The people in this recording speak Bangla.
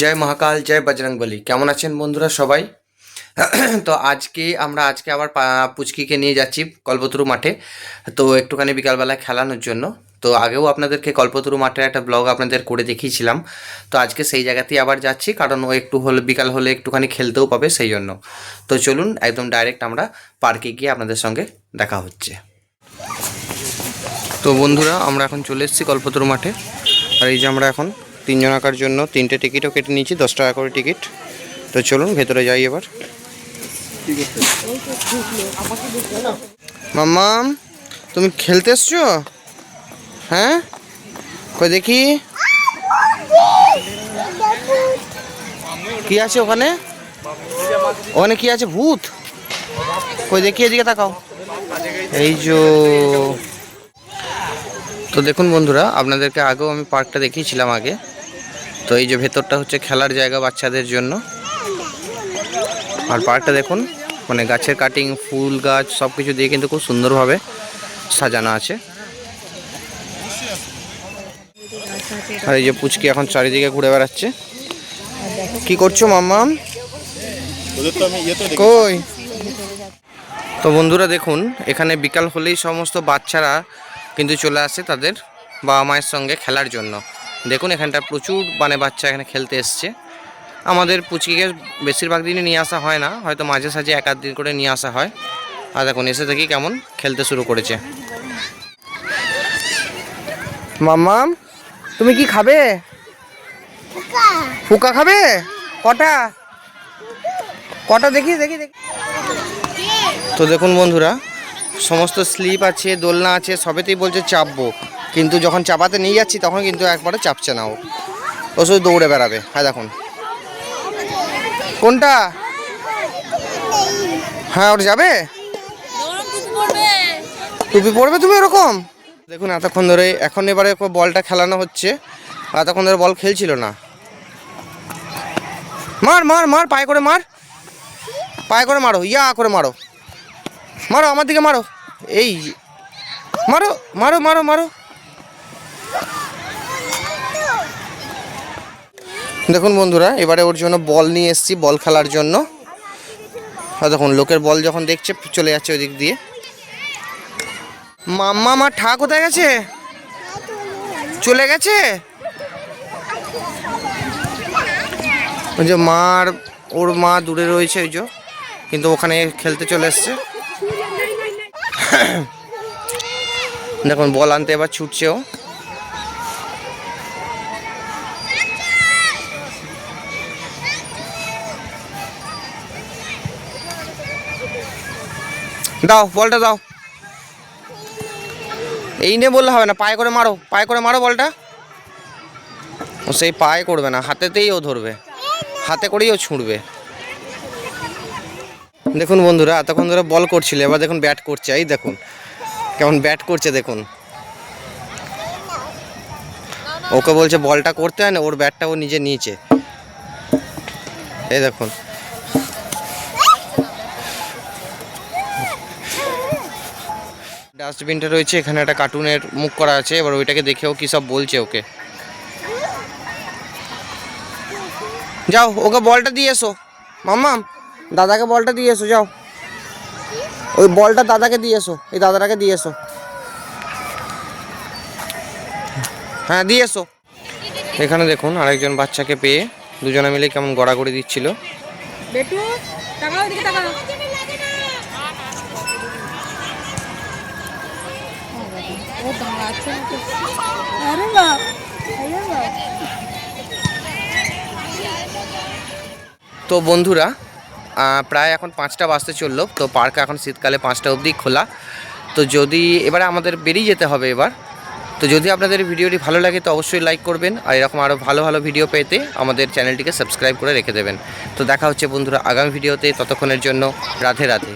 জয় মহাকাল, জয় বজরংবলী কেমন আছেন বন্ধুরা সবাই? তো আজকে আমরা, আজকে আবার পুচকিকে নিয়ে যাচ্ছি কল্পতরু মাঠে। তো একটুখানি বিকালবেলায় খেলানোর জন্য। তো আগেও আপনাদেরকে কল্পতরু মাঠের একটা ব্লগ আপনাদের করে দেখিয়েছিলাম। তো আজকে সেই জায়গাতেই আবার যাচ্ছি, কারণ ও একটু হলে, বিকাল হলে একটুখানি খেলতেও পাবে সেই জন্য। তো চলুন, একদম ডাইরেক্ট আমরা পার্কে গিয়ে আপনাদের সঙ্গে দেখা হচ্ছে। তো বন্ধুরা, আমরা এখন চলে এসেছি কল্পতরু মাঠে। আর এই যে আমরা এখন তিনজন আঁকার জন্য তিনটে টিকিটও কেটে নিয়েছি, দশ টাকা করে টিকিট। তো চলুন, ভেতরে যাই এবার। মাম্মাম, তুমি খেলতে এসছো? হ্যাঁ? কই দেখি। কি আছে ওখানে? ওখানে কি আছে? ভূত? কই দেখি, এদিকে তাকাও। এই যো তো দেখুন বন্ধুরা, আপনাদেরকে আগেও আমি পার্কটা দেখিয়েছিলাম আগে। তো এই যে ভেতরটা হচ্ছে খেলার জায়গা বাচ্চাদের জন্য। আর পার্কটা দেখুন মানে গাছের কাটিং ফুল গাছ সব কিছু দিয়ে কিন্তু খুব সুন্দরভাবে সাজানো আছে। আর এই যে পুচকি এখন চারিদিকে ঘুরে বেড়াচ্ছে। কি করছ মাম্মাম কই? তো বন্ধুরা দেখুন, এখানে বিকাল হলেই সমস্ত বাচ্চারা কিন্তু চলে আসে তাদের বাবা মায়ের সঙ্গে খেলার জন্য। দেখুন, এখানটা প্রচুর মানে বাচ্চা এখানে খেলতে এসছে। আমাদের পুচকিকে বেশিরভাগ দিনই নিয়ে আসা হয় না, হয়তো মাঝে সাঝে এক আধ দিন করে নিয়ে আসা হয়। আর দেখুন, এসে দেখি কেমন খেলতে শুরু করেছে। মাম্মাম তুমি কি খাবে? ফুকা খাবে? কটা? কটা দেখি দেখি দেখি। তো দেখুন বন্ধুরা, সমস্ত স্লিপ আছে, দোলনা আছে, সবেতেই বলছে চাপবো। কিন্তু যখন চাপাতে নিয়ে যাচ্ছি, তখন কিন্তু একবারে চাপছে না ও। ও শুধু দৌড়ে বেড়াবে। হ্যাঁ দেখুন। কোনটা? হ্যাঁ ওটা যাবে? টুপি পড়বে তুমি এরকম? দেখুন, এতক্ষণ ধরে এখন এবারে বলটা খেলানো হচ্ছে। এতক্ষণ ধরে বল খেলছিল না। মার মার মার, পায়ে করে মার। পায়ে করে মারো, ইয়া করে মারো। মারো, আমার দিকে মারো। এই, মারো মারো মারো মারো। দেখুন বন্ধুরা, এবারে ওর জন্য বল নিয়ে এসেছি, বল খেলার জন্য। দেখুন, লোকের বল যখন দেখছে, চলে যাচ্ছে ওই দিক দিয়ে। মাম্মা আমার ঠা কোথায় গেছে? চলে গেছে? ওই যে মার ওর মা দূরে রয়েছে, ওই যে। কিন্তু ওখানে খেলতে চলে এসছে। দেখুন, বল আনতে এবার ছুটছে দাও, বলটা দাও। এই নিয়ে বললে হবে না, পায়ে করে মারো, পায়ে করে মারো বলটা। ও সেই পায়ে করবে না, হাতেতেই ও ধরবে। হাতে করেই ও ছুঁড়বে। দেখুন বন্ধুরা, এতক্ষণ ধরে বল করছিল, এবার দেখুন ব্যাট করছে, এই দেখুন, কেমন ব্যাট করছে, দেখুন। ওকে বলছে বলটা করতে হয় না, ওর ব্যাটটা ও নিজে নিয়েছে। এই দেখুন ডাস্টবিনটা রয়েছে, এখানে একটা কার্টুনের মুখ করা আছে, এবার ওইটাকে দেখেও কি সব বলছে ওকে। যাও, ওকে বলটা দিয়ে এসো। মাম্মাম, দাদাকে বলটা দিয়ে এসো, যাও। ওই বলটা দাদাকে দিয়ে এসো, এই দাদাটাকে দিয়ে এসো। হ্যাঁ দিয়ে এসো। এখানে দেখুন, আরেকজন বাচ্চাকে পেয়ে দুজনে মিলে কেমন গড়াগড়ি দিচ্ছিল। বেটু দিকে ও। আরে বাপ তো বন্ধুরা প্রায় এখন পাঁচটা বাজতে চলল, তো পার্ক এখন শীতকালে পাঁচটা অবধি খোলা তো যদি এবারে আমাদের বেরিয়ে যেতে হবে এবার, তো যদি আপনাদের ভিডিওটি ভালো লাগে তো অবশ্যই লাইক করবেন, আর এরকম আরও ভালো ভালো ভিডিও পেতে আমাদের চ্যানেলটিকে সাবস্ক্রাইব করে রেখে দেবেন তো দেখা হচ্ছে বন্ধুরা আগামী ভিডিওতে ততক্ষণের জন্য রাধে রাধে